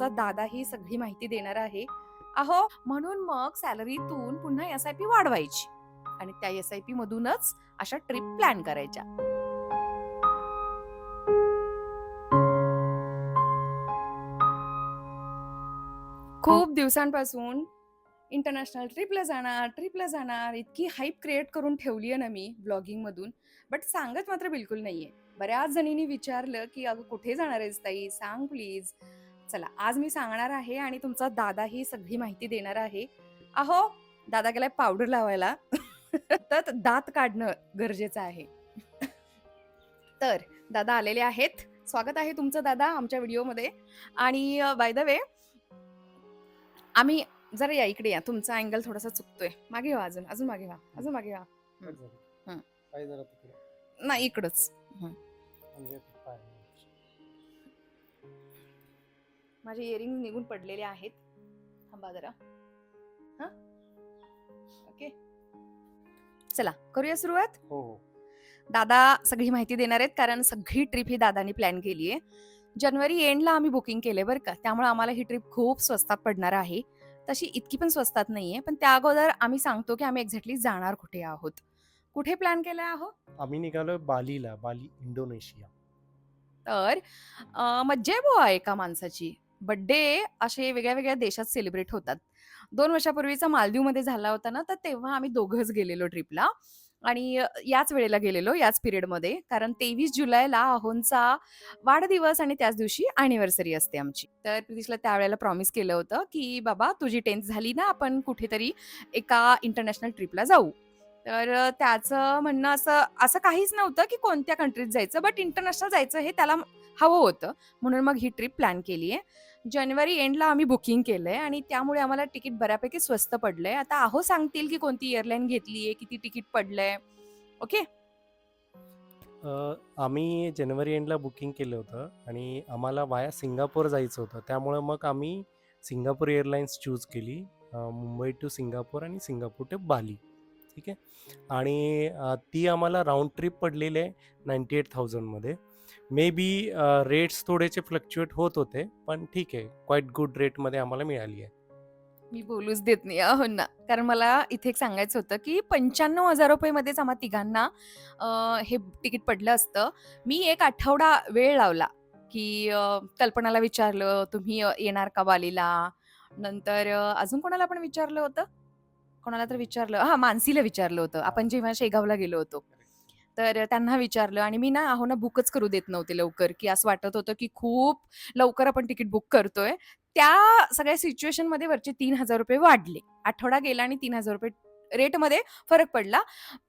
तुमचा दादा ही सगळी माहिती देणार आहे. अहो म्हणून मग सॅलरीतून पुन्हा एस आय पी वाढवायची. आणि त्या एस आय पी मधूनच अशा ट्रिप प्लॅन करायच्या. खूप दिवसांपासून इंटरनॅशनल ट्रिपला जाणार ट्रिपला जाणार इतकी हाईप क्रिएट करून ठेवली आहे ना मी ब्लॉगिंग मधून. बट सांगत मात्र बिलकुल नाहीये. बऱ्याच जणींनी विचारलं की अगं कुठे जाणार आहेस ताई? सांग प्लीज चला आज मी सांगणार आहे आणि तुमचा दादा ही सगळी माहिती देणार आहे. अहो दादा गेलाय पावडर लावायला. तर दात काढणं गरजेचं आहे. तर दादा आलेले आहेत. स्वागत आहे तुमचं दादा आमच्या व्हिडिओमध्ये. आणि बाय द वे आम्ही जरा या इकडे या. तुमचा अँगल थोडासा चुकतोय. मागे व्हा अजून. अजून मागे व्हा. अजून मागे व्हा? हं. नाही इकडच. माझे इयरिंग निघून पडलेले आहेत. थांबा जरा. हा? ओके चला करूया सुरुवात? हो हो. दादा सगळी माहिती देणार आहेत कारण सगळी ट्रिप ही दादानी प्लॅन केली आहे. जानेवारी एंडला आम्ही बुकिंग केले बरं का. त्यामुळे आम्हाला ही ट्रिप खूप स्वस्तात पडणार आहे. तशी इतकी पण स्वस्तात नाहीये पण त्या अगोदर आम्ही सांगतो की आम्ही एक्झॅक्टली जाणार कुठे आहोत. कुठे प्लॅन केलाय आहोत आम्ही निघालोय बालीला बाली इंडोनेशिया. तर अं, मज्जा आहे बुवा एका माणसाची. बड्डे असे वेगळ्या वेगळ्या देशात सेलिब्रेट होतात. दोन वर्षापूर्वीचा मालदीवमध्ये झाला होता ना तर तेव्हा आम्ही दोघंच गेलेलो ट्रिपला आणि याच वेळेला गेलेलो याच पिरियडमध्ये कारण तेवीस जुलैला अहोंचा वाढदिवस आणि त्याच दिवशी अॅनिव्हर्सरी असते आमची. तर प्रितीशला त्यावेळेला प्रॉमिस केलं होतं की बाबा तुझी टेन्थ झाली ना आपण कुठेतरी एका इंटरनॅशनल ट्रिपला जाऊ. तर त्याचं म्हणणं असं असं काहीच नव्हतं की कोणत्या कंट्रीत जायचं बट इंटरनॅशनल जायचं हे त्याला हवं होतं. म्हणून मग ही ट्रिप प्लॅन केली आहे जानेवारी एंडला आम्ही बुकिंग केलंय आणि त्यामुळे आम्हाला तिकीट बऱ्यापैकी स्वस्त पडलंय. आता अहो सांगतील की कोणती एअरलाईन घेतली आहे किती तिकीट पडलंय. ओके? आम्ही जानेवारी एंडला बुकिंग केलं होतं आणि आम्हाला वाया सिंगापूर जायचं होतं. त्यामुळं मग आम्ही सिंगापूर एअरलाईन्स चूज केली. मुंबई टू सिंगापूर आणि सिंगापूर टू बाली. ठीक आहे? आणि ती आम्हाला राऊंड ट्रिप पडलेली आहे नाईंटी एट थाउजंडमध्ये. मे बी रेट्स थोडेसे फ्लक्च्युएट होत होते पण ठीक आहे. क्वाईट गुड रेटमध्ये आम्हाला मिळाली आहे. मी बोलूच देत नाही. अहो ना. कारण मला इथे एक सांगायचं होतं की पंच्याण्णव हजार रुपये मध्येच आम्हा तिघांना हे तिकीट पडलं असतं. मी एक आठवडा वेळ लावला की कल्पनाला विचारलं तुम्ही येणार का वालीला नंतर अजून कोणाला पण विचारलं होतं? कोणाला तर विचारलं. हा मानसीला विचारलं होतं. आपण जेव्हा शेगावला गेलो होतो. तर त्यांना विचारलं आणि मी ना अहो ना बुकच करू देत नव्हते लवकर की असं वाटत होतं की खूप लवकर आपण तिकीट बुक करतोय. त्या सगळ्या सिच्युएशनमध्ये वरचे तीन हजार रुपये वाढले. आठवडा गेला आणि तीन हजार रुपये रेटमध्ये फरक पडला.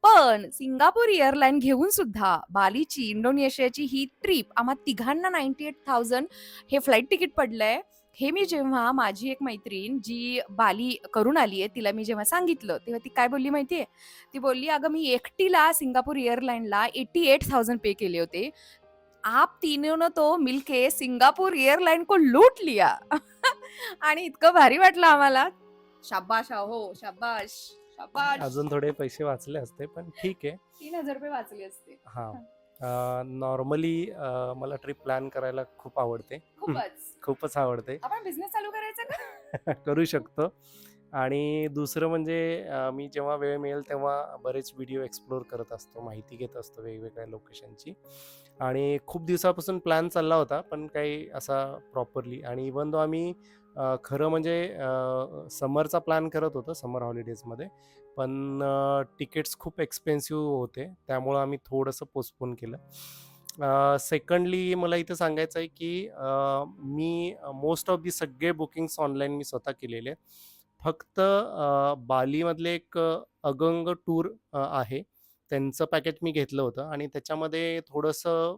पण सिंगापूर एअरलाईन घेऊन सुद्धा बालीची इंडोनेशियाची ही ट्रिप आम्हा तिघांना नाईन्टी एट थाउजंड हे फ्लाईट तिकीट पडलंय. हे मी जेव्हा माझी एक मैत्रीण जी बाली करून आली आहे तिला मी जेव्हा सांगितलं तेव्हा ती काय बोलली माहितीये? ती बोलली अगं मी एकटीला सिंगापूर एअरलाईनला एटी एट थाउजंड पे केले होते. आप तीनों ने तो मिलके सिंगापूर एअरलाईन को लूट लिया. आणि इतकं भारी वाटलं आम्हाला. शाबाश हो शाबाश शाबाश. अजून थोडे पैसे वाचले असते पण ठीक आहे. तीन हजार रुपये वाचले असते. हां. नॉर्मली मला ट्रिप प्लॅन करायला खूप आवडते. खूपच. खूपच आवडते. आपण बिझनेस चालू करायचा का? करू शकतो. आणि दुसरं म्हणजे मी जेव्हा वेळ मिळेल तेव्हा बरेच व्हिडिओ एक्सप्लोर करत असतो माहिती घेत असतो वेगवेगळ्या लोकेशनची आणि खूप दिवसापासून प्लॅन चालला होता पण काही असा प्रॉपरली आणि इवन दो आम्ही खरं म्हणजे समरचा प्लॅन करत होतो समर हॉलिडेजमध्ये पण तिकीट्स खूप एक्सपेन्सिव्ह होते त्यामुळं आम्ही थोडंसं पोस्टपोन केलं. सेकंडली मला इथं सांगायचं आहे की मी मोस्ट ऑफ दी सगळे बुकिंग्स ऑनलाईन मी स्वतः केलेले. फक्त बालीमधले एक अगंग टूर आहे. त्यांचं पॅकेज मी घेतलं होतं आणि त्याच्यामध्ये थोडंसं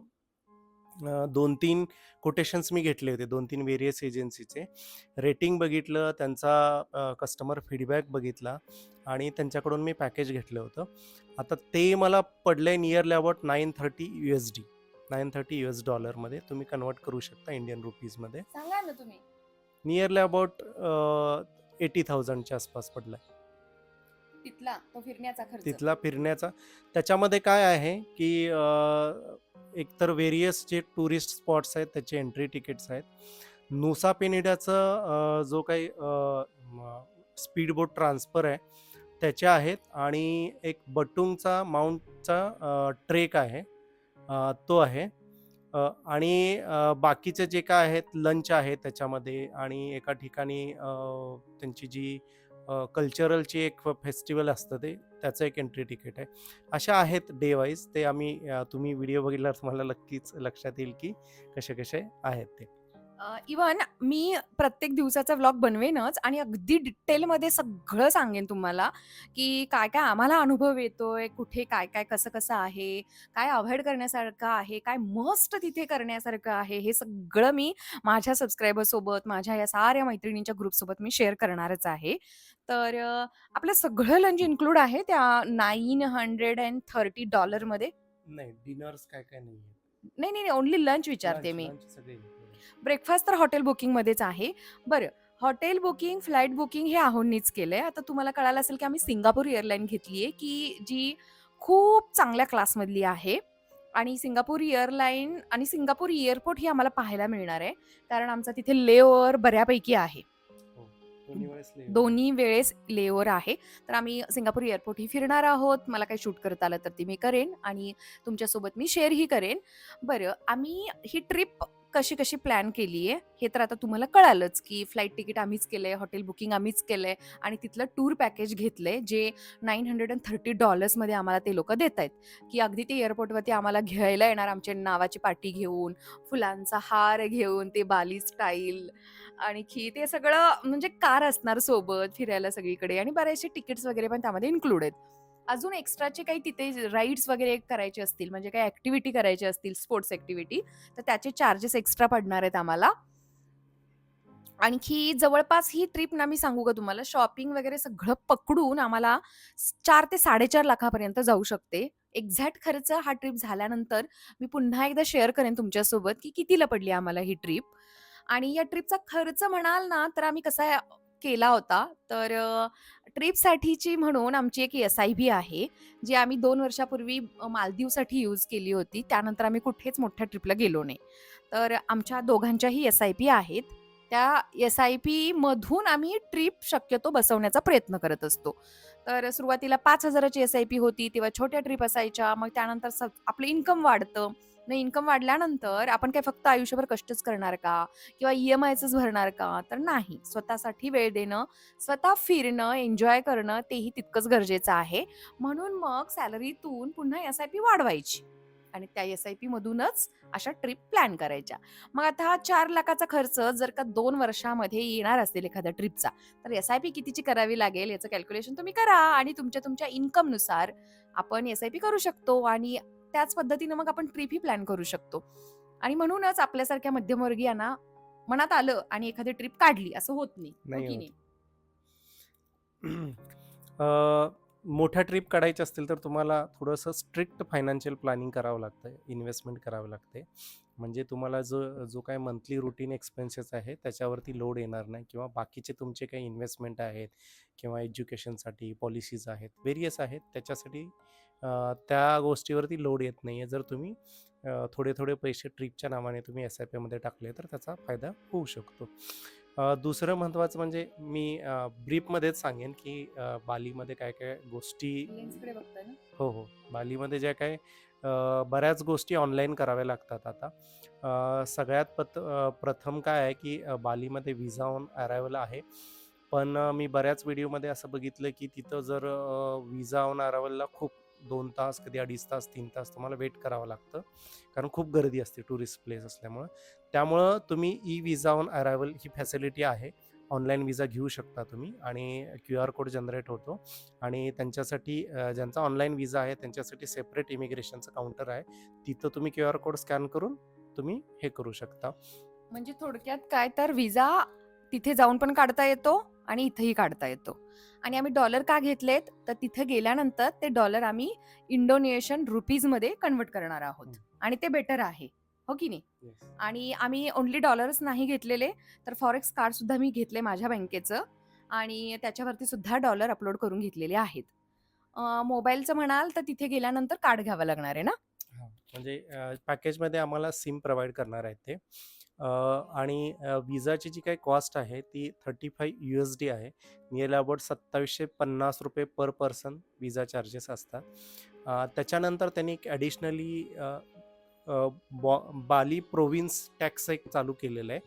अ, 2-3 कोटेशन्स मी घेतले होते 2-3 व्हेरियस एजन्सीचे. रेटिंग बघितलं, त्यांचा कस्टमर फीडबॅक बघितला आणि त्यांच्याकडून मी पॅकेज घेतलं होतं. आता ते मला पडलंय नियरली अबाउट $930 USD $930 डॉलरमध्ये तुम्ही कन्व्हर्ट करू शकता इंडियन रुपीजमध्ये. सांगा ना तुम्ही नियरली अबाउट अ, 80,000च्या आसपास पडलाय. तिथला तो फिरण्याचा तिथला फिरण्याचा त्याच्यामध्ये काय आहे की एकतर व्हेरियस जे टुरिस्ट स्पॉट्स आहेत त्याचे एंट्री तिकीट्स आहेत. नुसा पेनिडाचं जो काही स्पीडबोट ट्रान्सफर आहे त्याच्या आहेत. आणि एक बटुंगचा माउंटचा ट्रेक आहे. तो आहे. आणि बाकीचे जे काय आहेत लंच आहे त्याच्यामध्ये. आणि एका ठिकाणी त्यांची जी कल्चरलची एक फेस्टिवल असतं ते त्याचं एक एंट्री तिकीट आहे. अशा आहेत डे वाईज ते आम्ही तुम्ही व्हिडिओ बघितल्यावर तुम्हाला नक्कीच लक्षात येईल की कसे कसे आहेत ते. इवन मी प्रत्येक दिवसाचा व्लॉग बनवेनच आणि अगदी डिटेलमध्ये सगळं सांगेन तुम्हाला की काय काय आम्हाला अनुभव येतोय कुठे काय काय कसं कसं आहे काय अवॉइड करण्यासारखं आहे काय मस्ट तिथे करण्यासारखं आहे हे सगळं मी माझ्या सबस्क्रायबरसोबत माझ्या या साऱ्या मैत्रिणींच्या ग्रुपसोबत मी शेअर करणारच आहे. तर आपलं सगळं लंच इन्क्लूड आहे त्या नाईन हंड्रेड अँड थर्टी डॉलरमध्ये नाही डिनर्स काय काय नाही नाही नाही ओनली लंच विचारते मी. ब्रेकफास्ट तर हॉटेल बुकिंगमध्येच आहे. बरं हॉटेल बुकिंग फ्लाईट बुकिंग हे आहोंनीच केलंय. आता तुम्हाला कळालं असेल की आम्ही सिंगापूर एअरलाईन घेतली आहे की जी खूप चांगल्या क्लासमधली आहे आणि सिंगापूर एअरलाईन आणि सिंगापूर एअरपोर्ट ही आम्हाला पाहायला मिळणार आहे. कारण आमचा तिथे लेओव्हर बऱ्यापैकी आहे. हो, दोन्ही वेळेस लेओव्हर आहे. तर आम्ही सिंगापूर एअरपोर्ट ही फिरणार आहोत. मला काही शूट करता आलं तर ते मी करेन आणि तुमच्यासोबत मी शेअरही करेन. बरं आम्ही ही ट्रिप कशी कशी प्लॅन केली आहे हे तर आता तुम्हाला कळालंच की फ्लाईट तिकीट आम्हीच केलंय हॉटेल बुकिंग आम्हीच केलंय आणि तिथलं टूर पॅकेज घेतलंय जे नाईन हंड्रेड अँड थर्टी डॉलर्समध्ये आम्हाला ते लोक देत आहेत की अगदी ते एअरपोर्टवरती आम्हाला घ्यायला येणार आमच्या नावाची पाटी घेऊन फुलांचा हार घेऊन ते बाली स्टाईल आणखी ते सगळं म्हणजे कार असणार सोबत फिरायला सगळीकडे आणि बरेचसे तिकीट्स वगैरे पण त्यामध्ये इन्क्लूड आहेत. अजून एक्स्ट्राचे काही तिथे राईड्स वगैरे करायचे असतील म्हणजे काही ऍक्टिव्हिटी करायची असतील स्पोर्ट्स ऍक्टिव्हिटी तर त्याचे चार्जेस एक्स्ट्रा पडणार आहेत आम्हाला. आणखी जवळपास ही ट्रिप ना मी सांगू का तुम्हाला शॉपिंग वगैरे सगळं पकडून आम्हाला चार ते साडेचार लाखापर्यंत जाऊ शकते. एक्झॅक्ट खर्च हा ट्रिप झाल्यानंतर मी पुन्हा एकदा शेअर करेन तुमच्यासोबत की कितीला पडली आम्हाला ही ट्रिप. आणि या ट्रिपचा खर्च म्हणाल ना तर आम्ही कसा केला होता तर ट्रिपसाठीची म्हणून आमची एक एस आय बी आहे जी आम्ही दोन वर्षापूर्वी मालदीवसाठी यूज केली होती. त्यानंतर आम्ही कुठेच मोठ्या ट्रिपला गेलो नाही. तर आमच्या दोघांच्याही एस आय पी आहेत. त्या एस आय पी मधून आम्ही ट्रिप शक्यतो बसवण्याचा प्रयत्न करत असतो. तर सुरुवातीला पाच हजाराची एस आय पी होती तेव्हा छोट्या ट्रिप असायच्या. मग त्यानंतर स- आपलं इन्कम वाढतं. नाही इन्कम वाढल्यानंतर आपण काय फक्त आयुष्यभर कष्टच करणार का? किंवा ई एम आयचंच भरणार का? तर नाही. स्वतःसाठी वेळ देणं स्वतः फिरणं एन्जॉय करणं तेही तितकंच गरजेचं आहे. म्हणून मग सॅलरीतून पुन्हा एस आय पी वाढवायची. आणि त्या एस आय पी मधूनच अशा ट्रिप प्लॅन करायच्या. मग आता हा चार लाखाचा खर्च जर का दोन वर्षामध्ये येणार असेल एखाद्या ट्रिपचा तर एस आय पी कितीची करावी लागेल याचं कॅल्क्युलेशन तुम्ही करा. आणि तुमच्या तुमच्या इन्कमनुसार आपण एस आय पी करू शकतो. आणि त्याच पद्धतीनं मग आपण ट्रिप ही प्लॅन करू शकतो. आणि म्हणूनच आपल्यासारख्या मध्यमवर्गीयांना मनात आलं आणि एखादी ट्रिप काढली असं होत नाही. हो मोठ्या ट्रिप काढायच्या असतील तर तुम्हाला थोडंसं स्ट्रिक्ट फायनान्शियल प्लॅनिंग करावं लागतं इन्व्हेस्टमेंट करावं लागते. म्हणजे तुम्हाला जो जो काही मंथली रुटीन एक्सपेन्सेस आहे त्याच्यावरती लोड येणार नाही किंवा बाकीचे तुमचे काही इन्व्हेस्टमेंट आहेत किंवा एज्युकेशनसाठी पॉलिसीज आहेत वेरियस आहेत त्याच्यासाठी त्या गोष्टीवरती लोड येत नाही आहे जर तुम्ही थोडे थोडे पैसे ट्रिपच्या नावाने तुम्ही एस आय पीमध्ये टाकले तर त्याचा फायदा होऊ शकतो. दुसरं महत्त्वाचं म्हणजे मी ब्रीफमध्येच सांगेन की बालीमध्ये काय काय गोष्टी हो हो. बालीमध्ये ज्या काय बऱ्याच गोष्टी ऑनलाईन कराव्या लागतात आता. सगळ्यात पत प्रथम काय आहे की बालीमध्ये विजा ऑन अरायवल आहे. पण मी बऱ्याच व्हिडिओमध्ये असं बघितलं की तिथं जर विजा ऑन अरायवलला खूप दोन तास कधी अडीच तास तीन तास तुम्हाला वेट करावं लागतं. कारण खूप गर्दी असते टुरिस्ट प्लेस असल्यामुळं. त्यामुळं तुम्ही ई विजा ऑन अरायवल ही फॅसिलिटी आहे. ऑनलाईन विजा घेऊ शकता तुम्ही आणि क्यू आर कोड जनरेट होतो. आणि त्यांच्यासाठी ज्यांचा ऑनलाईन विजा आहे त्यांच्यासाठी सेपरेट इमिग्रेशनचं काउंटर आहे. तिथं तुम्ही क्यू आर कोड स्कॅन करून तुम्ही हे करू शकता. म्हणजे थोडक्यात काय तर विजा तिथे जाऊन पण काढता येतो? आणि इथेही काढता येतो. आणि आम्ही डॉलर का घेतलेत? तर तिथे गेल्यानंतर ते डॉलर आम्ही इंडोनेशियन रुपीजमध्ये कन्वर्ट करणार आहोत. आणि ते बेटर आहे. हो की नाही? आणि आम्ही ओन्ली डॉलर्स नाही घेतलेले तर फॉरेक्स कार्ड सुद्धा मी घेतले माझ्या बँकेचं. आणि त्याच्यावरती सुद्धा डॉलर अपलोड करून घेतलेले आहेत. मोबाईलचं म्हणाल तर तिथे गेल्यानंतर कार्ड घ्यावं लागणार आहे ना? म्हणजे पॅकेजमध्ये आम्हाला सिम प्रोव्हाइड करणार आहेत ते. आणि विजाची जी काही कॉस्ट आहे ती thirty five U S D आहे. Nearly about ₹2750 per person visa charges असतात. त्याच्यानंतर त्यांनी एक ॲडिशनली बॉ बाली प्रोविन्स टॅक्स एक चालू केलेला आहे.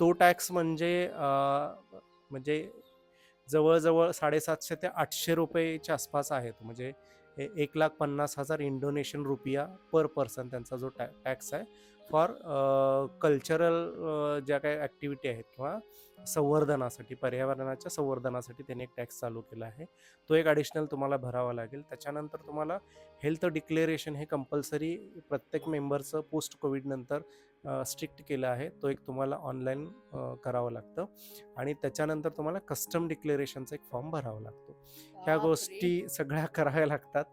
तो टॅक्स म्हणजे म्हणजे जवळजवळ साडेसातशे ते आठशे रुपयेच्या आसपास आहे तो. म्हणजे ए 1,50,000 इंडोनेशियन रुपया पर पर्सन त्यांचा जो टॅ टॅक्स आहे फॉर कल्चरल ज्या काही ॲक्टिव्हिटी आहेत किंवा संवर्धनासाठी, पर्यावरणाच्या संवर्धनासाठी त्यांनी एक टॅक्स चालू केला आहे. तो एक ॲडिशनल तुम्हाला भरावा लागेल. त्याच्यानंतर तुम्हाला हेल्थ डिक्लेरेशन हे कंपल्सरी प्रत्येक मेंबरचं पोस्ट कोविडनंतर स्ट्रिक्ट केलं आहे. तो एक तुम्हाला ऑनलाईन करावं लागतं आणि त्याच्यानंतर तुम्हाला कस्टम डिक्लेरेशनचा एक फॉर्म भरावा लागतो. ह्या! गोष्टी सगळ्या कराव्या लागतात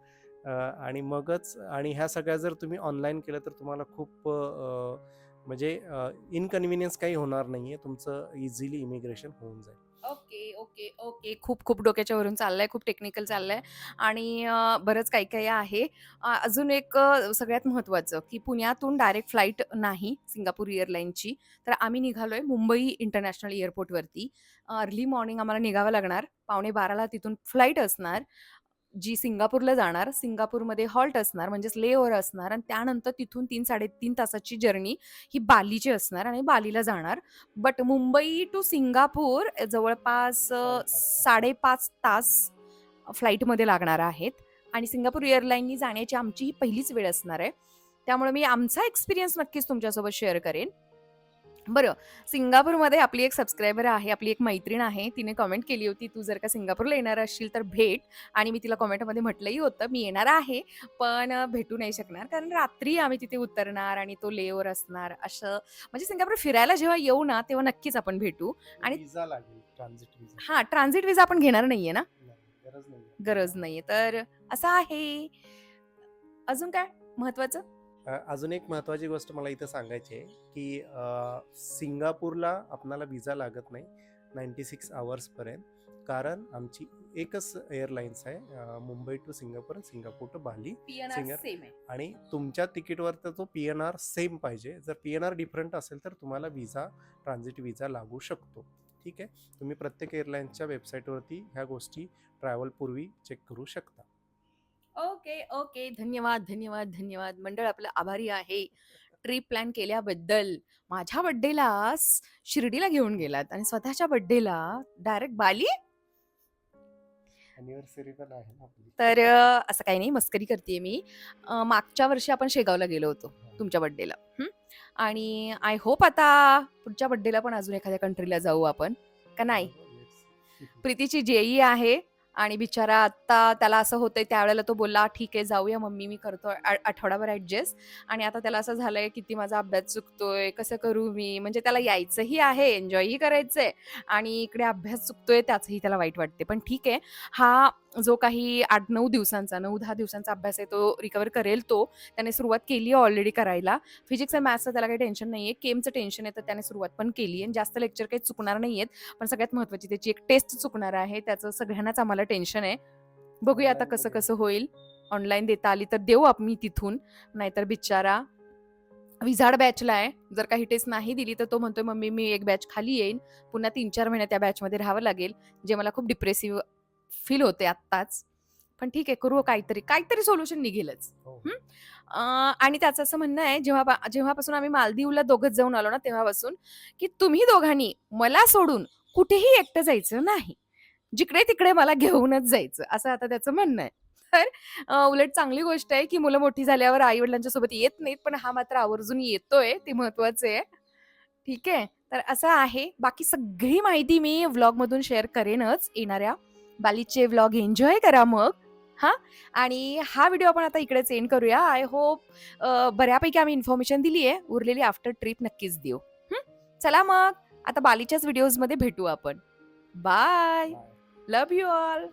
आणि मगच आणि ह्या सगळ्या जर तुम्ही ऑनलाईन केलं तर तुम्हाला खूप म्हणजे इनकन्व्हिनियन्स काही होणार नाहीये. तुमचं इझिली इमिग्रेशन होऊन जाईल. Okay, okay, okay. खूप खूप डोक्याच्या वरून चाललंय, खूप टेक्निकल चाललंय आणि बरंच काही-काही आहे. अजून एक सगळ्यात महत्त्वाचं की पुण्यातून डायरेक्ट फ्लाईट नाही सिंगापूर एअरलाईनची. तर आम्ही निघालोय मुंबई इंटरनॅशनल एअरपोर्टवरती. अर्ली मॉर्निंग आम्हाला निघावं लागणार. पावणे 12ला तिथून फ्लाईट असणार, जी सिंगापूरला जाणार. सिंगापूरमध्ये हॉल्ट असणार म्हणजेच लेओवर असणार आणि त्यानंतर तिथून 3-3.5 तासाची जर्नी ही बालीची असणार आणि बालीला जाणार. बट मुंबई टू सिंगापूर जवळपास साडेपाच तास. फ्लाईटमध्ये लागणार आहेत आणि सिंगापूर एअरलाईननी जाण्याची आमची ही पहिलीच वेळ असणार आहे. त्यामुळे मी आमचा एक्सपिरियन्स नक्कीच तुमच्यासोबत शेअर करेन. बरं, सिंगापूरमध्ये आपली एक सबस्क्रायबर आहे, आपली एक मैत्रीण आहे. तिने कमेंट केली होती, "तू जर का सिंगापूरला येणार असशील तर भेट" आणि मी तिला कमेंटमध्ये म्हटलंही होतं, "मी येणार आहे, पण भेटू नाही शकणार कारण रात्री आम्ही तिथे उतरणार आणि तो लेओव्हर असणार." असं म्हणजे सिंगापूर फिरायला जेव्हा येऊ ना, तेव्हा नक्कीच आपण भेटू आणि. हां, ट्रान्झिट विजा आपण घेणार नाहीये ना? नाही, गरज नाहीये. नाहीये. तर असं आहे. अजून काय महत्त्वाचं? अजून एक महत्त्वाची गोष्ट मला इथं सांगायची आहे, की सिंगापूरला आपणाला विजा लागत नाही 96 अवर्सपर्यंत. कारण आमची एकच एअरलाईन्स आहे Mumbai to Singapore Singapore to Bali. PNR सिंगा सेम आहे. आणि तुमच्या तिकीटवर तर तो पी-एन-आर सेम पाहिजे. जर पी-एन-आर डिफरंट असेल तर तुम्हाला विजा, ट्रान्झिट विजा लागू शकतो. ठीक आहे. तुम्ही प्रत्येक एअरलाईन्सच्या वेबसाईटवरती ह्या गोष्टी ट्रॅव्हलपूर्वी चेक करू शकता. Okay, okay. धन्यवाद, धन्यवाद, धन्यवाद. मंडळ आपलं आभारी आहे. ट्रिप प्लॅन केल्याबद्दल. माझ्या बर्थडेला स शिर्डीला घेऊन गेलात आणि स्वतःच्या बर्थडेला डायरेक्ट बाली? तर असं काही नाही, मस्करी करतीये मी. मागच्या वर्षी आपण शेगावला गेलो होतो हां. तुमच्या बर्थडेला. हं. आणि आय होप आता पुढच्या बर्थडेला पण अजून एखाद्या कंट्रीला जाऊ आपण, का नाही? लेट्स प्रीतीची जे-ई आहे आणि बिचारा आत्ता त्याला असं होतंय त्यावेळेला तो बोलला, "ठीक आहे, जाऊया मम्मी, मी करतो आठवडाभर ॲडजस्ट." आणि आता त्याला असं झालंय, किती माझा अभ्यास चुकतोय, कसं करू मी? म्हणजे त्याला यायचंही आहे, एन्जॉयही करायचंय आणि इकडे अभ्यास चुकतोय त्याचंही त्याला वाईट वाटते. पण ठीक आहे, हा जो काही 8-9 दिवसांचा, नऊ दहा दिवसांचा अभ्यास आहे तो रिकवर करेल तो. त्याने सुरुवात केली आहे ऑलरेडी करायला. फिजिक्स आणि मॅथ्सचं त्याला काही टेन्शन नाही आहे केमचं टेन्शन आहे, तर त्याने सुरुवात पण केली आहे आणि जास्त लेक्चर काही चुकणार नाही आहेत पण सगळ्यात महत्त्वाची त्याची एक टेस्ट चुकणार आहे. त्याचं सगळ्यांनाच आम्हाला टेन्शन आहे. बघूया आता कसं-कसं होईल. ऑनलाईन देता आली तर देऊ आम्ही तिथून. नाहीतर बिचारा विझाड बॅचला आहे. जर काही टेस्ट नाही दिली तर तो म्हणतोय, "मम्मी, मी एक बॅच खाली येईन. पुन्हा 3-4 महिने त्या बॅचमध्ये राहावं लागेल." जे मला खूप डिप्रेसिव्ह फील होते आत्ताच. पण ठीक आहे, करू काहीतरी. काहीतरी सोल्युशन निघेलच. हो, आणि त्याचं असं म्हणणं आहे, जेव्हा जेव्हापासून आम्ही मालदीवला दोघंच जाऊन आलो ना, तेव्हापासून, की तुम्ही दोघांनी मला सोडून कुठेही एकटं जायचं नाही. जिकडे-तिकडे मला घेऊनच जायचं, असं आता त्याचं म्हणणं आहे. तर उलट चांगली गोष्ट आहे, की मुलं मोठी झाल्यावर आई-वडिलांच्या सोबत येत नाहीत, पण हा मात्र आवर्जून येतोय, ते महत्त्वाचं आहे. ठीक आहे. तर असं आहे. बाकी सगळी माहिती मी व्लॉगमधून शेअर करेनच येणाऱ्या. बालीचे व्लॉग एन्जॉय करा मग. हां. आणि हा व्हिडिओ आपण आता इकडेच एंड करूया. आय होप बऱ्यापैकी आम्ही इन्फॉर्मेशन दिली आहे. उरलेली आफ्टर ट्रिप नक्कीच देऊ. चला मग आता बालीच्याच व्हिडिओजमध्ये भेटू आपण. Bye. Bye. Love you all.